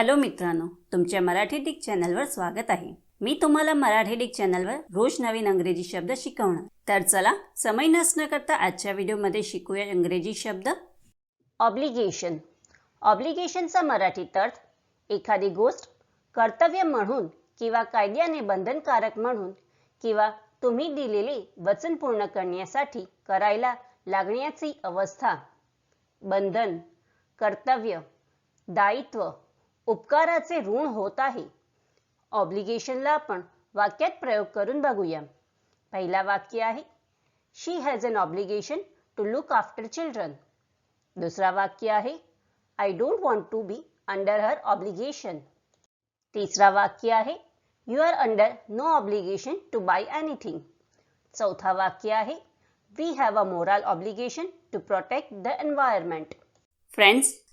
Hello मित्रांनो तुमच्या Marathi Dick चॅनलवर स्वागत आहे. मी तुम्हाला मराठी डिक चॅनलवर रोज नवीन अंग्रेजी शब्द शिकवणार. तर चला समय नसणं करता आजच्या व्हिडिओमध्ये शिकूया इंग्रजी शब्द. ऑब्लिगेशन ऑब्लिगेशनचा मराठीत अर्थ एखादी गोष्ट कर्तव्य म्हणून किंवा कायद्याने बंधनकारक म्हणून किंवा तुम्ही दिलेले वचन पूर्ण करण्यासाठी करायला लागण्याची अवस्था. बंधन. कर्तव्य. दायित्व. उपकाराचे ऋण होत आहे. ऑब्लिगेशनला आपण वाक्यात प्रयोग करून बघूया. पहिला वाक्य आहे she has an obligation to look after children दुसरा वाक्य आहे I don't want to be under her obligation तिसरा वाक्य आहे you are under no obligation to buy anything चौथा वाक्य आहे we have a moral obligation to protect the environment friends